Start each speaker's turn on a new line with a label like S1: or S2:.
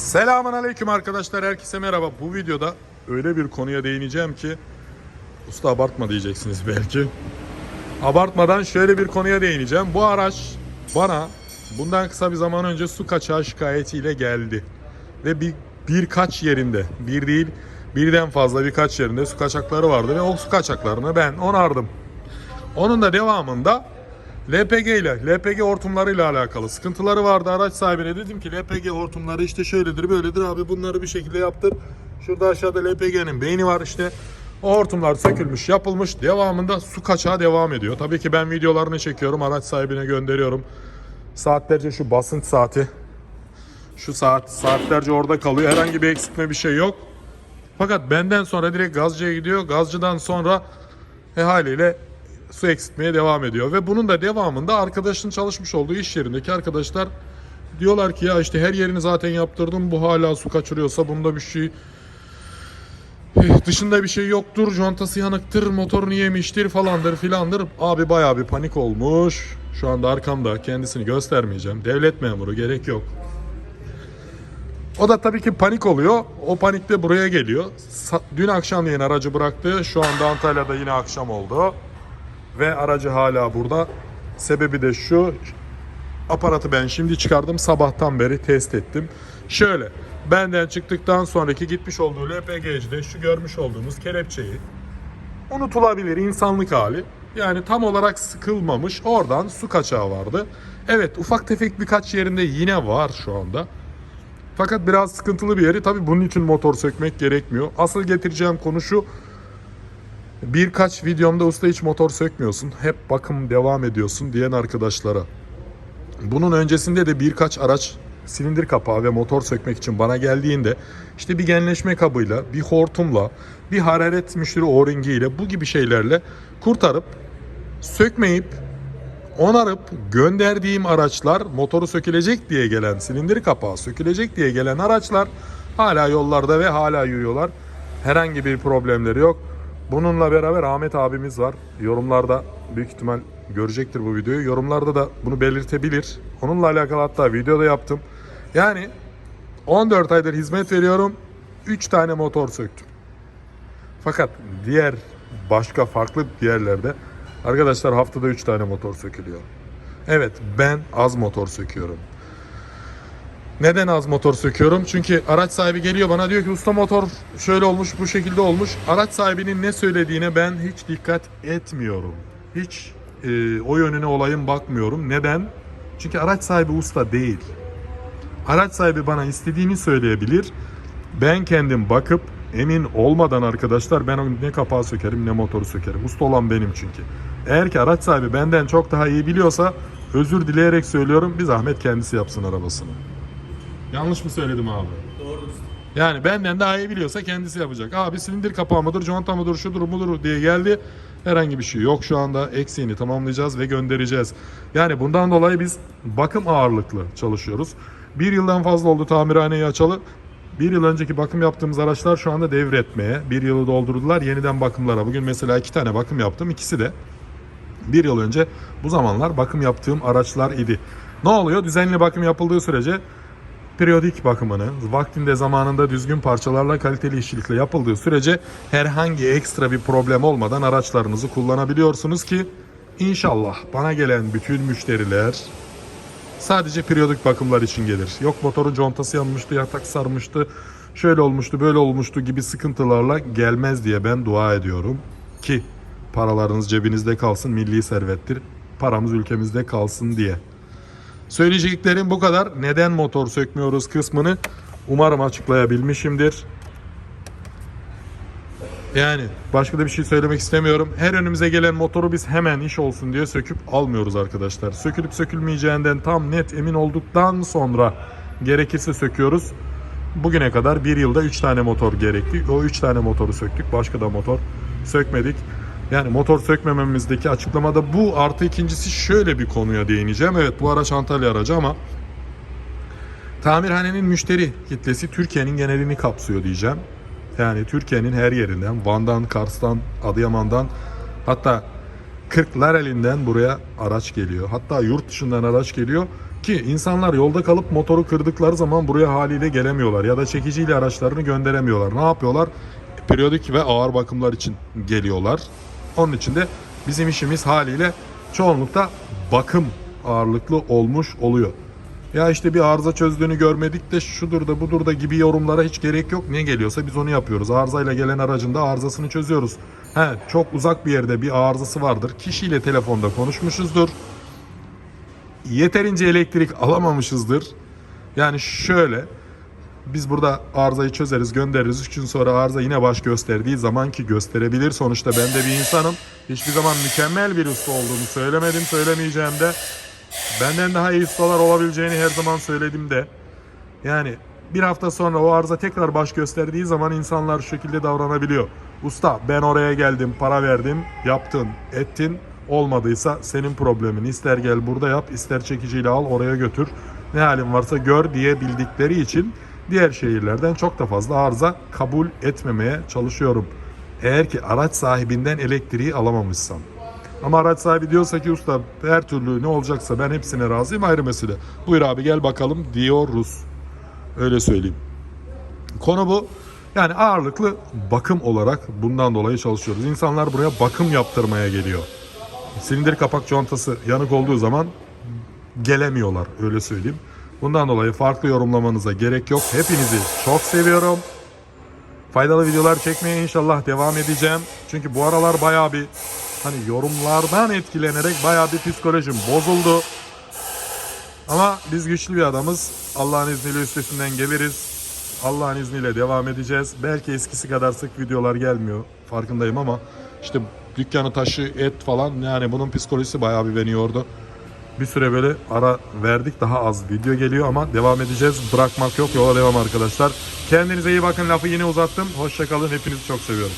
S1: Selamun aleyküm arkadaşlar. Herkese merhaba. Bu videoda öyle bir konuya değineceğim ki usta abartma diyeceksiniz belki. Abartmadan şöyle bir konuya değineceğim. Bu araç bana bundan kısa bir zaman önce su kaçağı şikayetiyle geldi. Ve bir birkaç yerinde, bir değil birden fazla birkaç yerinde su kaçakları vardı ve o su kaçaklarını ben onardım. Onun da devamında LPG ile, LPG hortumlarıyla alakalı sıkıntıları vardı. Araç sahibine dedim ki LPG hortumları işte şöyledir böyledir abi bunları bir şekilde yaptır. Şurada aşağıda LPG'nin beyni var işte. O hortumlar sökülmüş, yapılmış. Devamında su kaçağı devam ediyor. Tabii ki ben videolarını çekiyorum, araç sahibine gönderiyorum. Saatlerce şu basınç saati, şu saat saatlerce orada kalıyor. Herhangi bir eksiltme bir şey yok. Fakat benden sonra direkt gazcıya gidiyor. Gazcıdan sonra e haliyle su eksiltmeye devam ediyor. Ve bunun da devamında arkadaşın çalışmış olduğu iş yerindeki arkadaşlar diyorlar ki ya işte her yerini zaten yaptırdım bu hala su kaçırıyorsa bunda bir şey eh, dışında bir şey yoktur, contası yanıktır, motorunu yemiştir falandır filandır. Abi bayağı bir panik olmuş. Şu anda arkamda kendisini göstermeyeceğim. Devlet memuru gerek yok. O da tabii ki panik oluyor. O panikte buraya geliyor. Dün akşamleyin aracı bıraktı. Şu anda Antalya'da yine akşam oldu. Ve aracı hala burada. Sebebi de şu. Aparatı ben şimdi çıkardım. Sabahtan beri test ettim. Şöyle. Benden çıktıktan sonraki gitmiş olduğu LPG'de şu görmüş olduğunuz kelepçeyi unutulabilir insanlık hali. Yani tam olarak sıkılmamış. Oradan su kaçağı vardı. Evet ufak tefek birkaç yerinde yine var şu anda. Fakat biraz sıkıntılı bir yeri. Tabii bunun için motor sökmek gerekmiyor. Asıl getireceğim konu şu. Birkaç videomda usta hiç motor sökmüyorsun. Hep bakım devam ediyorsun diyen arkadaşlara. Bunun öncesinde de birkaç araç silindir kapağı ve motor sökmek için bana geldiğinde işte bir genleşme kabıyla, bir hortumla, bir hararet müşteri o-ringi ile bu gibi şeylerle kurtarıp sökmeyip onarıp gönderdiğim araçlar motoru sökülecek diye gelen silindir kapağı sökülecek diye gelen araçlar hala yollarda ve hala yürüyorlar. Herhangi bir problemleri yok. Bununla beraber Ahmet abimiz var. Yorumlarda büyük ihtimal görecektir bu videoyu. Yorumlarda da bunu belirtebilir. Onunla alakalı hatta videoda yaptım. Yani 14 aydır hizmet veriyorum. 3 tane motor söktüm. Fakat diğer başka farklı yerlerde arkadaşlar haftada 3 tane motor sökülüyor. Evet ben az motor söküyorum. Neden az motor söküyorum? Çünkü araç sahibi geliyor bana diyor ki usta motor şöyle olmuş bu şekilde olmuş. Araç sahibinin ne söylediğine ben hiç dikkat etmiyorum. Hiç e, o yönüne olayın bakmıyorum. Neden? Çünkü araç sahibi usta değil. Araç sahibi bana istediğini söyleyebilir. Ben kendim bakıp emin olmadan arkadaşlar ben ne kapağı sökerim ne motoru sökerim. Usta olan benim çünkü. Eğer ki araç sahibi benden çok daha iyi biliyorsa özür dileyerek söylüyorum bir zahmet kendisi yapsın arabasını. Yanlış mı söyledim abi?
S2: Doğru.
S1: Yani benden daha iyi biliyorsa kendisi yapacak. Abi silindir kapağı mıdır, conta mıdır, şudur budur diye geldi. Herhangi bir şey yok şu anda. Eksiğini tamamlayacağız ve göndereceğiz. Yani bundan dolayı biz bakım ağırlıklı çalışıyoruz. Bir yıldan fazla oldu tamirhaneyi açalı. Bir yıl önceki bakım yaptığımız araçlar şu anda devretmeye. Bir yılı doldurdular yeniden bakımlara. Bugün mesela iki tane bakım yaptım. İkisi de bir yıl önce bu zamanlar bakım yaptığım araçlar idi. Ne oluyor? Düzenli bakım yapıldığı sürece periyodik bakımını vaktinde zamanında düzgün parçalarla kaliteli işçilikle yapıldığı sürece herhangi ekstra bir problem olmadan araçlarınızı kullanabiliyorsunuz ki inşallah bana gelen bütün müşteriler sadece periyodik bakımlar için gelir. Yok motorun contası yanmıştı, yatak sarmıştı, şöyle olmuştu, böyle olmuştu gibi sıkıntılarla gelmez diye ben dua ediyorum ki paralarınız cebinizde kalsın, milli servettir. Paramız ülkemizde kalsın diye. Söyleyeceklerim bu kadar. Neden motor sökmüyoruz kısmını umarım açıklayabilmişimdir. Yani başka da bir şey söylemek istemiyorum. Her önümüze gelen motoru biz hemen iş olsun diye söküp almıyoruz arkadaşlar. Sökülüp sökülmeyeceğinden tam net emin olduktan sonra gerekirse söküyoruz. Bugüne kadar bir yılda 3 tane motor gerekti. O 3 tane motoru söktük. Başka da motor sökmedik. Yani motor sökmememizdeki açıklamada bu artı ikincisi şöyle bir konuya değineceğim. Evet bu araç Antalya aracı ama tamirhanenin müşteri kitlesi Türkiye'nin genelini kapsıyor diyeceğim. Yani Türkiye'nin her yerinden Van'dan, Kars'tan, Adıyaman'dan hatta Kırklareli'nden buraya araç geliyor. Hatta yurt dışından araç geliyor. Ki insanlar yolda kalıp motoru kırdıkları zaman buraya haliyle gelemiyorlar ya da çekiciyle araçlarını gönderemiyorlar. Ne yapıyorlar? Periyodik ve ağır bakımlar için geliyorlar. Onun için de bizim işimiz haliyle çoğunlukta bakım ağırlıklı olmuş oluyor. Ya işte bir arıza çözdüğünü görmedik de şudur da budur da gibi yorumlara hiç gerek yok. Ne geliyorsa biz onu yapıyoruz. Arızayla gelen aracın da arızasını çözüyoruz. He, çok uzak bir yerde bir arızası vardır. Kişiyle telefonda konuşmuşuzdur. Yeterince elektrik alamamışızdır. Yani şöyle biz burada arızayı çözeriz göndeririz. 3 gün sonra arıza yine baş gösterdiği zaman ki gösterebilir. Sonuçta ben de bir insanım. Hiçbir zaman mükemmel bir usta olduğumu söylemedim söylemeyeceğim de. Benden daha iyi ustalar olabileceğini her zaman söyledim de. Yani bir hafta sonra o arıza tekrar baş gösterdiği zaman insanlar şu şekilde davranabiliyor. Usta ben oraya geldim, para verdim, yaptın, ettin. Olmadıysa senin problemin. İster gel burada yap, ister çekiciyle al oraya götür. Ne halin varsa gör diye bildikleri için diğer şehirlerden çok da fazla arıza kabul etmemeye çalışıyorum. Eğer ki araç sahibinden elektriği alamamışsam. Ama araç sahibi diyorsa ki usta her türlü ne olacaksa ben hepsine razıyım ayrı mesele. Buyur abi gel bakalım diyoruz. Öyle söyleyeyim. Konu bu. Yani ağırlıklı bakım olarak bundan dolayı çalışıyoruz. İnsanlar buraya bakım yaptırmaya geliyor. Silindir kapak contası yanık olduğu zaman gelemiyorlar öyle söyleyeyim. Bundan dolayı farklı yorumlamanıza gerek yok. Hepinizi çok seviyorum. Faydalı videolar çekmeye inşallah devam edeceğim. Çünkü bu aralar bayağı bir hani yorumlardan etkilenerek bayağı bir psikolojim bozuldu. Ama biz güçlü bir adamız. Allah'ın izniyle üstesinden geliriz. Allah'ın izniyle devam edeceğiz. Belki eskisi kadar sık videolar gelmiyor. Farkındayım ama işte dükkanı taşı et falan yani bunun psikolojisi bayağı bir beni yordu. Bir süre böyle ara verdik. Daha az video geliyor ama devam edeceğiz. Bırakmak yok. Yola devam arkadaşlar. Kendinize iyi bakın. Lafı yine uzattım. Hoşçakalın. Hepinizi çok seviyorum.